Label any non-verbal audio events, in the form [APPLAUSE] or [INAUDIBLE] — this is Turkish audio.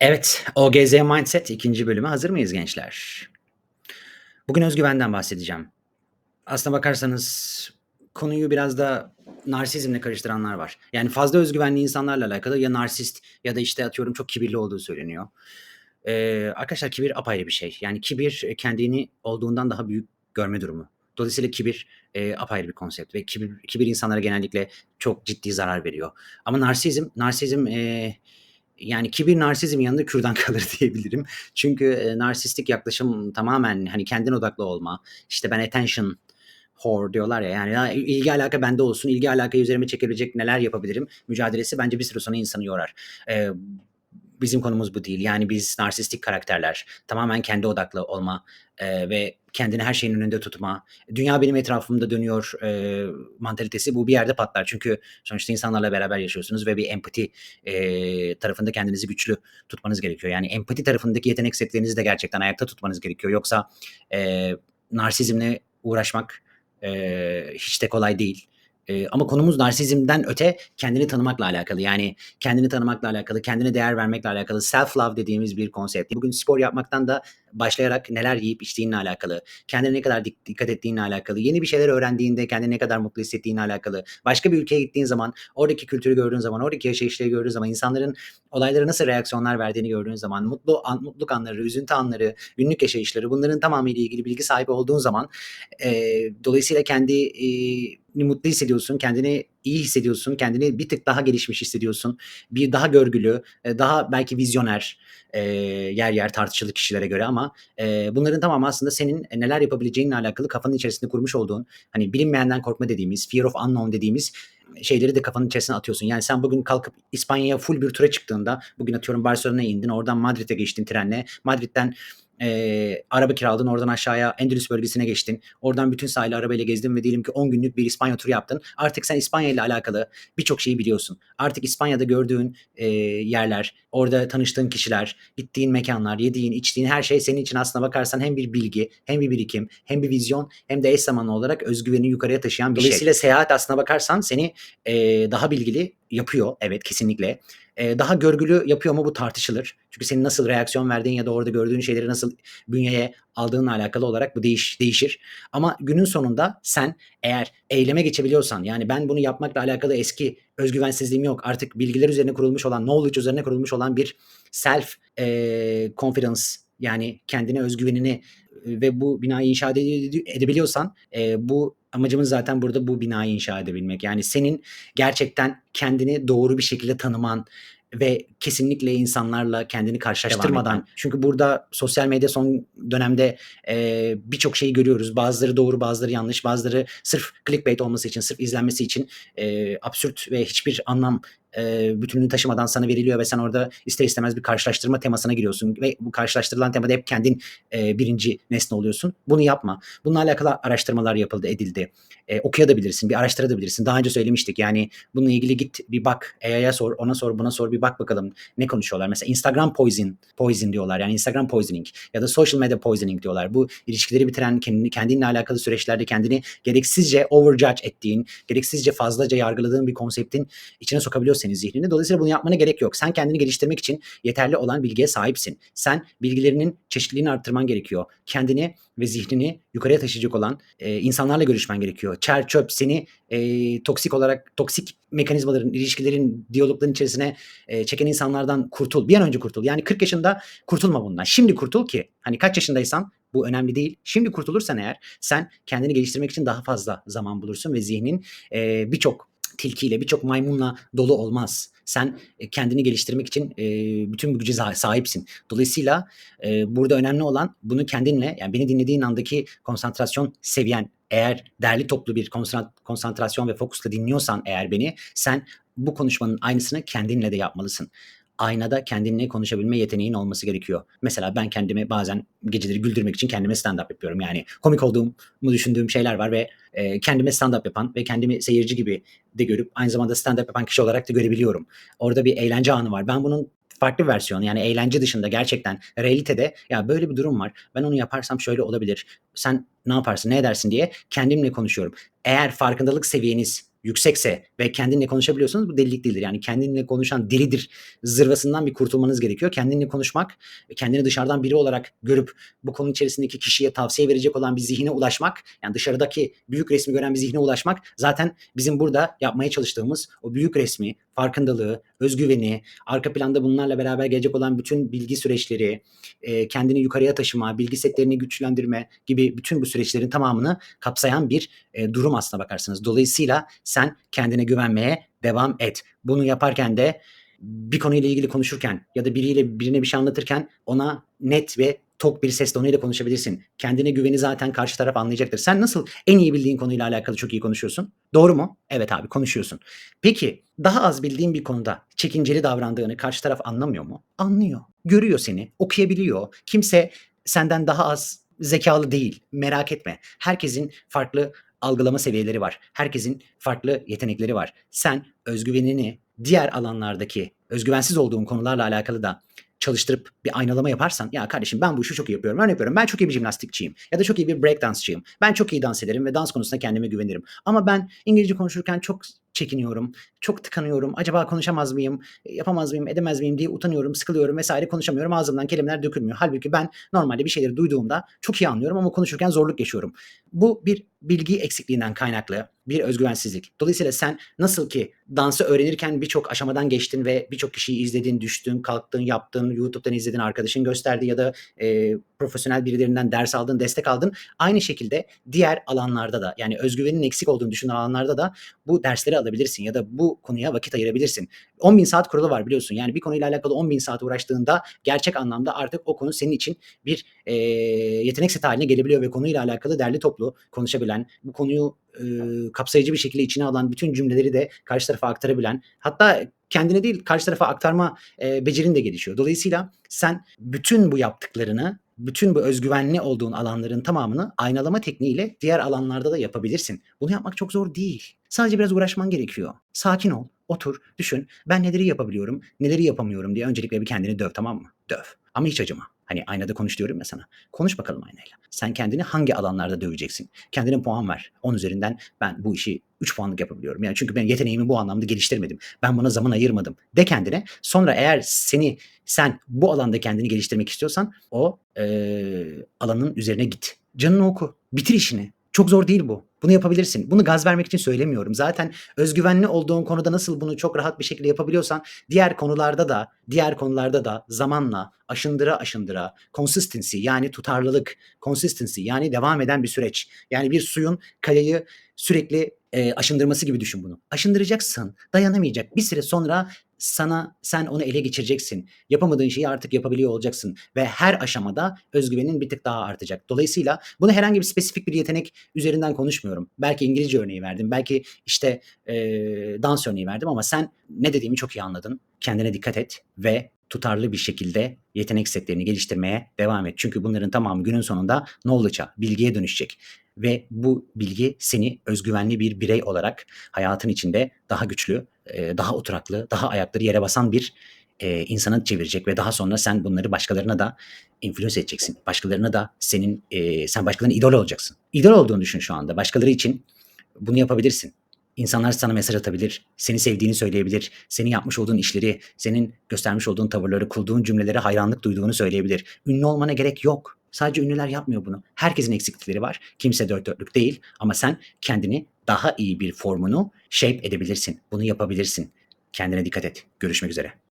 Evet, OGZ Mindset ikinci bölüme hazır mıyız gençler? Bugün özgüvenden bahsedeceğim. Aslına bakarsanız konuyu biraz da narsizmle karıştıranlar var. Yani fazla özgüvenli insanlarla alakalı ya narsist ya da işte atıyorum çok kibirli olduğu söyleniyor. Ee, arkadaşlar kibir apayrı bir şey. Yani kibir kendini olduğundan daha büyük görme durumu. Dolayısıyla kibir e, apayrı bir konsept ve kibir, kibir insanlara genellikle çok ciddi zarar veriyor. Ama narsizm, narsizm e, yani kibir narsizm yanında kürdan [LAUGHS] kalır diyebilirim. Çünkü e, narsistik yaklaşım tamamen hani kendin odaklı olma. İşte ben attention whore diyorlar ya yani ya ilgi alaka bende olsun, ilgi alaka üzerime çekebilecek neler yapabilirim mücadelesi bence bir süre sonra insanı yorar. Ee, bizim konumuz bu değil. Yani biz narsistik karakterler, tamamen kendi odaklı olma e, ve kendini her şeyin önünde tutma, dünya benim etrafımda dönüyor e, mantalitesi bu bir yerde patlar. Çünkü sonuçta insanlarla beraber yaşıyorsunuz ve bir empati e, tarafında kendinizi güçlü tutmanız gerekiyor. Yani empati tarafındaki yetenek setlerinizi de gerçekten ayakta tutmanız gerekiyor. Yoksa e, narsizmle uğraşmak e, hiç de kolay değil. E, ama konumuz narsizmden öte kendini tanımakla alakalı. Yani kendini tanımakla alakalı, kendine değer vermekle alakalı self love dediğimiz bir konsept. Bugün spor yapmaktan da başlayarak neler yiyip içtiğinle alakalı, kendine ne kadar dikkat ettiğinle alakalı, yeni bir şeyler öğrendiğinde kendini ne kadar mutlu hissettiğinle alakalı, başka bir ülkeye gittiğin zaman, oradaki kültürü gördüğün zaman, oradaki yaşayışları gördüğün zaman, insanların olaylara nasıl reaksiyonlar verdiğini gördüğün zaman, mutlu an, mutluluk anları, üzüntü anları, günlük yaşayışları bunların tamamıyla ilgili bilgi sahibi olduğun zaman e, dolayısıyla kendi e, mutlu hissediyorsun, kendini iyi hissediyorsun, kendini bir tık daha gelişmiş hissediyorsun. Bir daha görgülü, daha belki vizyoner e, yer yer tartışılı kişilere göre ama e, bunların tamamı aslında senin neler yapabileceğinle alakalı kafanın içerisinde kurmuş olduğun hani bilinmeyenden korkma dediğimiz, fear of unknown dediğimiz şeyleri de kafanın içerisine atıyorsun. Yani sen bugün kalkıp İspanya'ya full bir tura çıktığında bugün atıyorum Barcelona'ya indin oradan Madrid'e geçtin trenle. Madrid'den e, araba kiraladın oradan aşağıya Endülüs bölgesine geçtin. Oradan bütün sahili arabayla gezdin ve diyelim ki 10 günlük bir İspanya turu yaptın. Artık sen İspanya ile alakalı birçok şeyi biliyorsun. Artık İspanya'da gördüğün e, yerler, orada tanıştığın kişiler, gittiğin mekanlar, yediğin, içtiğin her şey senin için aslına bakarsan hem bir bilgi, hem bir birikim, hem bir vizyon, hem de eş zamanlı olarak özgüveni yukarıya taşıyan bir Dolayısıyla şey. seyahat aslına bakarsan seni e, daha bilgili yapıyor. Evet kesinlikle. Ee, daha görgülü yapıyor mu bu tartışılır. Çünkü senin nasıl reaksiyon verdiğin ya da orada gördüğün şeyleri nasıl bünyeye aldığınla alakalı olarak bu değiş, değişir. Ama günün sonunda sen eğer eyleme geçebiliyorsan yani ben bunu yapmakla alakalı eski özgüvensizliğim yok. Artık bilgiler üzerine kurulmuş olan, knowledge üzerine kurulmuş olan bir self e, confidence yani kendine özgüvenini ve bu binayı inşa edebiliyorsan e, bu amacımız zaten burada bu binayı inşa edebilmek. Yani senin gerçekten kendini doğru bir şekilde tanıman, ve kesinlikle insanlarla kendini karşılaştırmadan çünkü burada sosyal medya son dönemde e, birçok şeyi görüyoruz. Bazıları doğru, bazıları yanlış, bazıları sırf clickbait olması için, sırf izlenmesi için e, absürt ve hiçbir anlam e, bütünlüğünü taşımadan sana veriliyor ve sen orada ister istemez bir karşılaştırma temasına giriyorsun ve bu karşılaştırılan temada hep kendin e, birinci nesne oluyorsun. Bunu yapma. Bununla alakalı araştırmalar yapıldı, edildi. E, okuyabilirsin, bir araştırabilirsin. Daha önce söylemiştik. Yani bununla ilgili git bir bak. AI'ya sor, ona sor, buna sor bir bak bakalım ne konuşuyorlar. Mesela Instagram poison, poison diyorlar. Yani Instagram poisoning ya da social media poisoning diyorlar. Bu ilişkileri bitiren kendini, kendinle alakalı süreçlerde kendini gereksizce overjudge ettiğin, gereksizce fazlaca yargıladığın bir konseptin içine sokabiliyor senin zihnini. Dolayısıyla bunu yapmana gerek yok. Sen kendini geliştirmek için yeterli olan bilgiye sahipsin. Sen bilgilerinin çeşitliliğini arttırman gerekiyor. Kendini ve zihnini yukarıya taşıyacak olan e, insanlarla görüşmen gerekiyor. Çer çöp seni e, toksik olarak toksik mekanizmaların, ilişkilerin, diyalogların içerisine e, çeken insanlardan kurtul. Bir an önce kurtul. Yani 40 yaşında kurtulma bundan. Şimdi kurtul ki hani kaç yaşındaysan bu önemli değil. Şimdi kurtulursan eğer sen kendini geliştirmek için daha fazla zaman bulursun ve zihnin e, birçok tilkiyle, birçok maymunla dolu olmaz. Sen e, kendini geliştirmek için e, bütün bu güce sahipsin. Dolayısıyla e, burada önemli olan bunu kendinle, yani beni dinlediğin andaki konsantrasyon seviyen eğer derli toplu bir konsantrasyon ve fokusla dinliyorsan eğer beni sen bu konuşmanın aynısını kendinle de yapmalısın aynada kendinle konuşabilme yeteneğin olması gerekiyor. Mesela ben kendimi bazen geceleri güldürmek için kendime stand-up yapıyorum. Yani komik olduğumu düşündüğüm şeyler var ve e, kendime stand-up yapan ve kendimi seyirci gibi de görüp aynı zamanda stand-up yapan kişi olarak da görebiliyorum. Orada bir eğlence anı var. Ben bunun farklı versiyonu yani eğlence dışında gerçekten realitede ya böyle bir durum var. Ben onu yaparsam şöyle olabilir. Sen ne yaparsın, ne edersin diye kendimle konuşuyorum. Eğer farkındalık seviyeniz yüksekse ve kendinle konuşabiliyorsanız bu delilik değildir. Yani kendinle konuşan delidir zırvasından bir kurtulmanız gerekiyor. Kendinle konuşmak, kendini dışarıdan biri olarak görüp bu konu içerisindeki kişiye tavsiye verecek olan bir zihine ulaşmak, yani dışarıdaki büyük resmi gören bir zihne ulaşmak zaten bizim burada yapmaya çalıştığımız o büyük resmi, farkındalığı, özgüveni, arka planda bunlarla beraber gelecek olan bütün bilgi süreçleri, e, kendini yukarıya taşıma, bilgi setlerini güçlendirme gibi bütün bu süreçlerin tamamını kapsayan bir e, durum aslına bakarsanız. Dolayısıyla sen kendine güvenmeye devam et. Bunu yaparken de bir konuyla ilgili konuşurken ya da biriyle birine bir şey anlatırken ona net ve tok bir sesle onunla konuşabilirsin. Kendine güveni zaten karşı taraf anlayacaktır. Sen nasıl en iyi bildiğin konuyla alakalı çok iyi konuşuyorsun? Doğru mu? Evet abi konuşuyorsun. Peki daha az bildiğin bir konuda çekinceli davrandığını karşı taraf anlamıyor mu? Anlıyor. Görüyor seni, okuyabiliyor. Kimse senden daha az zekalı değil. Merak etme. Herkesin farklı algılama seviyeleri var. Herkesin farklı yetenekleri var. Sen özgüvenini diğer alanlardaki özgüvensiz olduğun konularla alakalı da çalıştırıp bir aynalama yaparsan ya kardeşim ben bu işi çok iyi yapıyorum. Örnek veriyorum ben çok iyi bir jimnastikçiyim ya da çok iyi bir break dansçıyım. Ben çok iyi dans ederim ve dans konusunda kendime güvenirim. Ama ben İngilizce konuşurken çok çekiniyorum, çok tıkanıyorum. Acaba konuşamaz mıyım, yapamaz mıyım, edemez miyim diye utanıyorum, sıkılıyorum vesaire konuşamıyorum. Ağzımdan kelimeler dökülmüyor. Halbuki ben normalde bir şeyleri duyduğumda çok iyi anlıyorum ama konuşurken zorluk yaşıyorum. Bu bir bilgi eksikliğinden kaynaklı bir özgüvensizlik. Dolayısıyla sen nasıl ki dansı öğrenirken birçok aşamadan geçtin ve birçok kişiyi izledin, düştün, kalktın, yaptın, YouTube'dan izledin, arkadaşın gösterdi ya da e, profesyonel birilerinden ders aldın, destek aldın. Aynı şekilde diğer alanlarda da yani özgüvenin eksik olduğunu düşünen alanlarda da bu dersleri alabilirsin ya da bu konuya vakit ayırabilirsin. 10 bin saat kuralı var biliyorsun. Yani bir konuyla alakalı 10 bin saat uğraştığında gerçek anlamda artık o konu senin için bir e, yetenek seti haline gelebiliyor ve konuyla alakalı derli toplu konuşabilen, bu konuyu e, kapsayıcı bir şekilde içine alan bütün cümleleri de karşı tarafa aktarabilen hatta kendine değil karşı tarafa aktarma e, becerin de gelişiyor. Dolayısıyla sen bütün bu yaptıklarını bütün bu özgüvenli olduğun alanların tamamını aynalama tekniğiyle diğer alanlarda da yapabilirsin. Bunu yapmak çok zor değil. Sadece biraz uğraşman gerekiyor. Sakin ol, otur, düşün. Ben neleri yapabiliyorum, neleri yapamıyorum diye öncelikle bir kendini döv tamam mı? Döv. Ama hiç acıma. Hani aynada konuş diyorum ya sana. Konuş bakalım aynayla. Sen kendini hangi alanlarda döveceksin? Kendine puan ver. 10 üzerinden ben bu işi 3 puanlık yapabiliyorum. Yani çünkü ben yeteneğimi bu anlamda geliştirmedim. Ben buna zaman ayırmadım. De kendine. Sonra eğer seni sen bu alanda kendini geliştirmek istiyorsan o e, alanın üzerine git. Canını oku. Bitir işini. Çok zor değil bu. Bunu yapabilirsin. Bunu gaz vermek için söylemiyorum. Zaten özgüvenli olduğun konuda nasıl bunu çok rahat bir şekilde yapabiliyorsan diğer konularda da diğer konularda da zamanla aşındıra aşındıra consistency yani tutarlılık, consistency yani devam eden bir süreç. Yani bir suyun kayayı sürekli e, aşındırması gibi düşün bunu. Aşındıracaksın, dayanamayacak. Bir süre sonra sana sen onu ele geçireceksin. Yapamadığın şeyi artık yapabiliyor olacaksın ve her aşamada özgüvenin bir tık daha artacak. Dolayısıyla bunu herhangi bir spesifik bir yetenek üzerinden konuşmuyorum. Belki İngilizce örneği verdim, belki işte e, dans örneği verdim ama sen ne dediğimi çok iyi anladın. Kendine dikkat et ve tutarlı bir şekilde yetenek setlerini geliştirmeye devam et. Çünkü bunların tamamı günün sonunda knowledge'a, bilgiye dönüşecek ve bu bilgi seni özgüvenli bir birey olarak hayatın içinde daha güçlü, daha oturaklı, daha ayakları yere basan bir e, insana çevirecek ve daha sonra sen bunları başkalarına da influence edeceksin. Başkalarına da senin e, sen başkalarının idol olacaksın. İdol olduğunu düşün şu anda. Başkaları için bunu yapabilirsin. İnsanlar sana mesaj atabilir, seni sevdiğini söyleyebilir, senin yapmış olduğun işleri, senin göstermiş olduğun tavırları, kurduğun cümlelere hayranlık duyduğunu söyleyebilir. Ünlü olmana gerek yok. Sadece ünlüler yapmıyor bunu. Herkesin eksiklikleri var. Kimse dört dörtlük değil ama sen kendini daha iyi bir formunu shape edebilirsin. Bunu yapabilirsin. Kendine dikkat et. Görüşmek üzere.